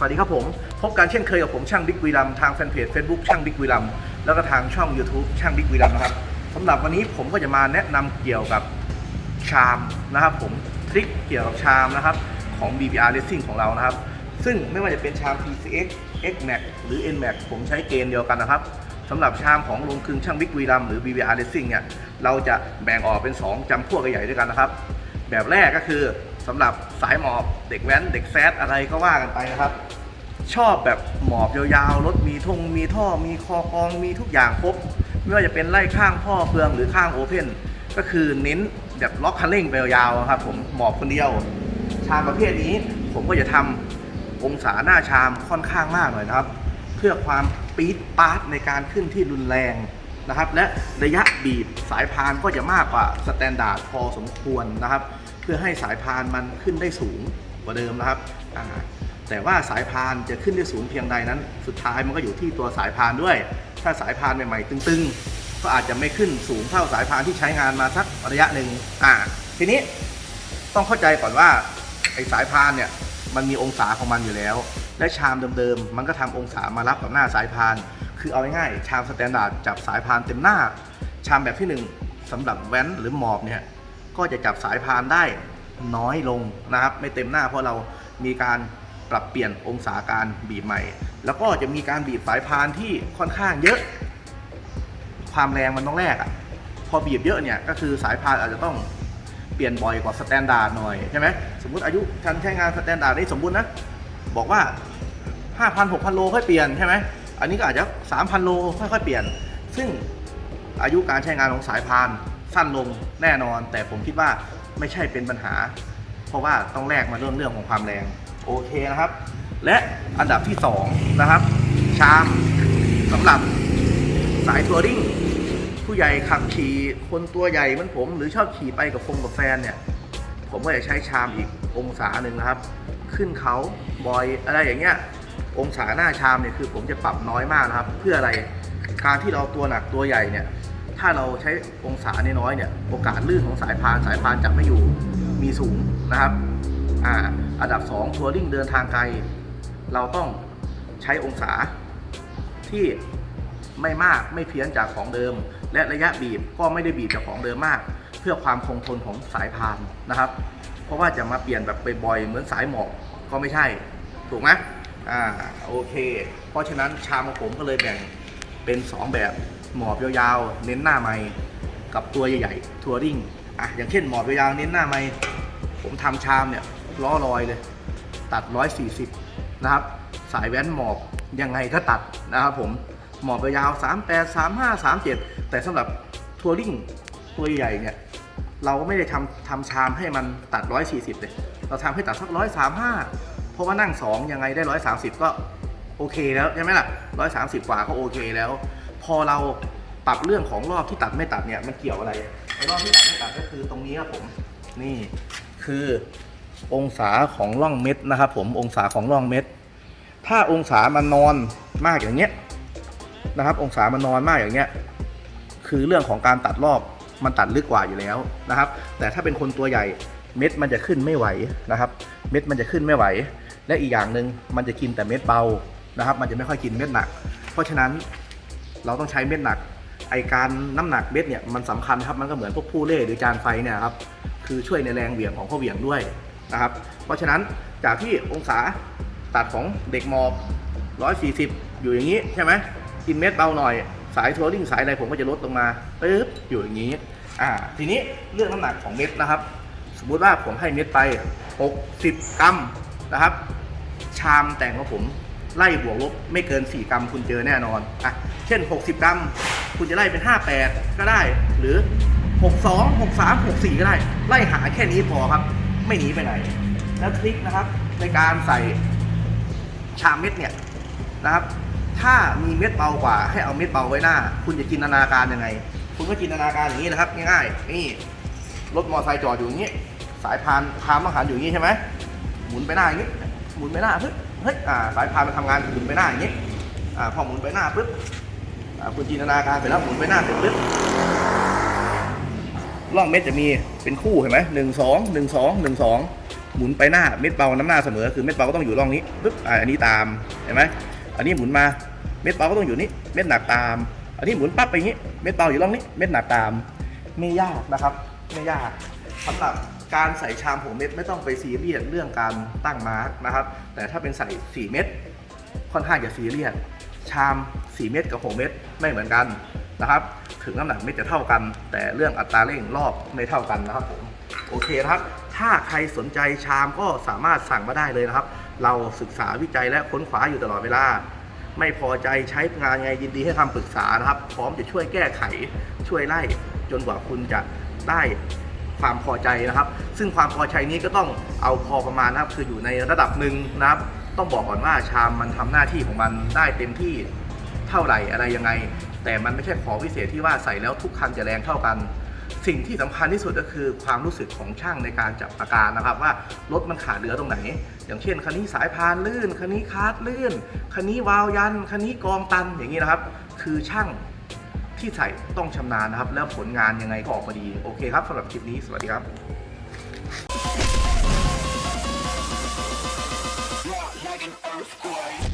สวัสดีครับผม พบกันเช่นเคยกับผมช่างบิ๊กวีรัมทางแฟนเพจ Facebook ช่างบิ๊กวีรัมแล้วก็ทางช่อง YouTube ช่างบิ๊กวีรัมนะครับสำหรับวันนี้ผมก็จะมาแนะนำเกี่ยวกับชามนะครับผมทริคเกี่ยวกับชามนะครับของ BBR Racing ของเรานะครับ ซึ่งไม่ว่าจะเป็นชาม PCX XMAX หรือ NMAX ผมใช้เกณฑ์เดียวกันนะครับสำหรับชามของโรงคึงช่างบิ๊กวีรัมหรือ BBR Racing เนี่ยเราจะแบ่งออกเป็น 2จำพวกใหญ่ๆด้วยกันนะครับ แบบแรกก็คือ สำหรับสายหมอบเด็กแว้น เด็กแซดอะไรก็ว่ากันไปนะครับ ชอบแบบหมอบยาวๆ รถมีทงมีท่อมีคอกองมีทุกอย่างครบ ไม่ว่าจะเป็นไล่ข้างพ่อเฟืองหรือข้างโอเพนก็คือเน้นแบบล็อกคันเร่งไปยาวๆครับผมหมอบคนเดียว ชามประเภทนี้ผมก็จะทำองศาหน้าชามค่อนข้างมากหน่อยนะครับ เพื่อความปี๊ดปาร์ตในการขึ้นที่รุนแรงนะครับและระยะบีบสายพานก็จะมากกว่าสแตนดาร์ดพอสมควรนะครับ พื่อให้สายพานมันขึ้นได้สูงกว่าเดิมนะครับแต่ว่าสายพานจะขึ้นได้สูงเพียงใดนั้น สุดท้ายมันก็อยู่ที่ตัวสายพานด้วย ถ้าสายพานใหม่ๆตึงๆ ก็อาจจะไม่ขึ้นสูงเท่าสายพานที่ใช้งานมาสักระยะหนึ่งอ่าทีนี้ต้องเข้าใจก่อนว่าไอ้สายพานเนี่ยมันมีองศาของมันอยู่แล้ว และชามเดิมๆมันก็ทำองศามารับกับหน้าสายพาน คือเอาง่ายๆชามสแตนดาร์ดจับสายพานเต็มหน้า ชามแบบที่หนึ่งสำหรับแว้นหรือหมอบเนี่ย ก็จะจับสายพานได้น้อยลงนะครับ ไม่เต็มหน้าเพราะเรามีการปรับเปลี่ยนองศาการบีบใหม่ แล้วก็จะมีการบีบสายพานที่ค่อนข้างเยอะ ความแรงมันต้องแรกอะพอบีบเยอะเนี่ยก็คือสายพานอาจจะต้องเปลี่ยนบ่อยกว่าสแตนดาร์ดหน่อยใช่ไหมสมมติอายุการใช้งานสแตนดาร์ดนี่สมมุตินะบอกว่า 5,000 6,000 โลค่อยเปลี่ยนใช่ไหมอันนี้ก็อาจจะ 3,000 โลค่อยๆเปลี่ยน ซึ่งอายุการใช้งานของสายพาน สั้นลงแน่นอน แต่ผมคิดว่าไม่ใช่เป็นปัญหา เพราะว่าต้องแลกมาเรื่องเรื่องของความแรงโอเคนะครับ และอันดับที่ 2 นะครับ ชามสำหรับสายทัวริงผู้ใหญ่ขับขี่คนตัวใหญ่เหมือนผม หรือชอบขี่ไปกับฟงกับแฟนเนี่ย ผมก็จะใช้ชามอีกองศาหนึ่งนะครับ ขึ้นเขาบอยอะไรอย่างเงี้ยองศาหน้าชามเนี่ยคือผมจะปรับน้อยมากนะครับ เพื่ออะไรการที่เราตัวหนักตัวใหญ่เนี่ย ถ้าเราใช้องศาน้อยเนี่ยโอกาสลื่นของสายพานสายพานจะไม่อยู่มีสูงนะครับอ่าอันดับ2ทัวริงเดินทางไกล เราต้องใช้องศาที่ไม่มากไม่เพี้ยนจากของเดิม และระยะบีบก็ไม่ได้บีบจากของเดิมมาก เพื่อความคงทนของสายพานนะครับ เพราะว่าจะมาเปลี่ยนแบบบ่อยๆเหมือนสายหมอกก็ไม่ใช่ ถูกไหมอ่าโอเค เพราะฉะนั้นชามของผมก็เลยแบ่งเป็น 2 แบบ หมอบยาวๆ เน้นหน้าไม้กับตัวใหญ่ๆทัวริงอะอย่างเช่นหมอบยาวๆเน้นหน้าไม้ผมทำชามเนี่ยล้อลอยเลย ตัด 140 นะครับ สายแว้นหมอบยังไงก็ตัดนะครับผมหมอบยาว38 35 37 แต่สำหรับทัวริงตัวใหญ่เนี่ยเราก็ไม่ได้ทำทำชามให้มันตัด 140 เลย เราทำให้ตัดสัก 135 เพราะว่านั่ง 2 ยังไงได้ 130 ก็โอเคแล้วใช่ไหมล่ะ 130 กว่าก็โอเคแล้ว พอเราปรับเรื่องของรอบที่ตัดไม่ตัดเนี่ยมันเกี่ยวอะไรไอ้รอบที่ตัดไม่ตัดก็คือตรงนี้ครับผมนี่คือองศาของร่องเม็ดนะครับผมองศาของร่องเม็ด ถ้าองศามันนอนมากอย่างเงี้ยนะครับ องศามันนอนมากอย่างเงี้ยคือเรื่องของการตัดรอบมันตัดลึกกว่าอยู่แล้วนะครับ แต่ถ้าเป็นคนตัวใหญ่เม็ดมันจะขึ้นไม่ไหวนะครับ เม็ดมันจะขึ้นไม่ไหว และอีกอย่างหนึ่งมันจะกินแต่เม็ดเบานะครับ มันจะไม่ค่อยกินเม็ดหนัก เพราะฉะนั้น เราต้องใช้เม็ดหนัก ไอการน้ำหนักเม็ดเนี่ยมันสำคัญครับมันก็เหมือนพวกผู้เล่หรือจานไฟเนี่ยครับคือช่วยในแรงเหวี่ยงของข้อเหวี่ยงด้วยนะครับ เพราะฉะนั้นจากที่องศาตัดของเด็กมอบ140 อยู่อย่างนี้ใช่ไหมกินเม็ดเบาหน่อย สายทัวริงสายอะไรผมก็จะลดลงมาปึ๊บอยู่อย่างนี้อ่าทีนี้เรื่องน้ำหนักของเม็ดนะครับ สมมุติว่าผมให้เม็ดไป 60 กรัมนะครับ ชามแต่งของผมไล่บวกลบไม่เกิน 4 กรัมคุณเจอแน่นอนอะ เช่น 60 กรัม คุณจะไล่เป็น 58 ก็ได้ หรือ 62 63 64 ก็ได้ ไล่หาแค่นี้พอครับ ไม่หนีไปไหน แล้วทริคนะครับในการใส่ชามเม็ดเนี่ยนะครับ ถ้ามีเม็ดเบากว่า ให้เอาเม็ดเบาไว้หน้า คุณจะจินตนาการยังไง คุณก็จินตนาการอย่างนี้นะครับง่ายๆนี่รถมอเตอร์ไซค์จอดอยู่อย่างนี้ สายพานพานมังหันอยู่อย่างนี้ใช่ไหมหมุนไปหน้าอย่างนี้หมุนไปหน้าเฮ้ยเฮ้ยอ่าสายพานมันทำงานหมุนไปหน้าอย่างนี้อ่าพอหมุนไปหน้าปุ๊บ คุณจินตนาการเสร็จแล้วหมุนไปหน้าเสร็จปุ๊บร่องเม็ดจะมีเป็นคู่เห็นไหมหนึ่งสองหนึ่งสองหนึ่งสองหมุนไปหน้าเม็ดเบาน้ำหน้าเสมอคือเม็ดเบาก็ต้องอยู่ร่องนี้ปึ๊บอันนี้ตามเห็นไหมอันนี้หมุนมาเม็ดเบาก็ต้องอยู่นี่เม็ดหนักตาม อันนี้หมุนปั๊บไปอย่างนี้ เม็ดเบาอยู่ร่องนี้เม็ดหนักตามไม่ยากนะครับไม่ยากสำหรับการใส่ชามหัวเม็ดไม่ต้องไปซีเรียสเรื่องการตั้งมาร์กนะครับ แต่ถ้าเป็นใส่ 4 เม็ดค่อนข้างจะซีเรียส ชาม 4 เม็ดกับ 6 เม็ดไม่เหมือนกันนะครับ ถึงน้ำหนักเม็ดจะเท่ากัน แต่เรื่องอัตราเร่งรอบไม่เท่ากันนะครับผมโอเคนะครับ ถ้าใครสนใจชามก็สามารถสั่งมาได้เลยนะครับ เราศึกษาวิจัยและค้นคว้าอยู่ตลอดเวลา ไม่พอใจใช้งานไงยินดีให้คำปรึกษานะครับ พร้อมจะช่วยแก้ไขช่วยไล่จนกว่าคุณจะได้ความพอใจนะครับ ซึ่งความพอใจนี้ก็ต้องเอาพอประมาณนะครับ คืออยู่ในระดับหนึ่งนะครับ ต้องบอกก่อนว่าชามมันทำหน้าที่ของมันได้เต็มที่เท่าไหร่อะไรยังไง แต่มันไม่ใช่ของพิเศษที่ว่าใส่แล้วทุกคันจะแรงเท่ากัน สิ่งที่สำคัญที่สุดก็คือความรู้สึกของช่างในการจับอาการนะครับ ว่ารถมันขาดเหลือตรงไหน อย่างเช่นคันนี้สายพานลื่นคันนี้คาร์ดลื่นคันนี้วาล์วยันคันนี้กองตันอย่างนี้นะครับ คือช่างที่ใส่ต้องชำนาญนะครับ แล้วผลงานยังไงก็ออกมาดีโอเคครับสำหรับคลิปนี้สวัสดีครับ earthquake.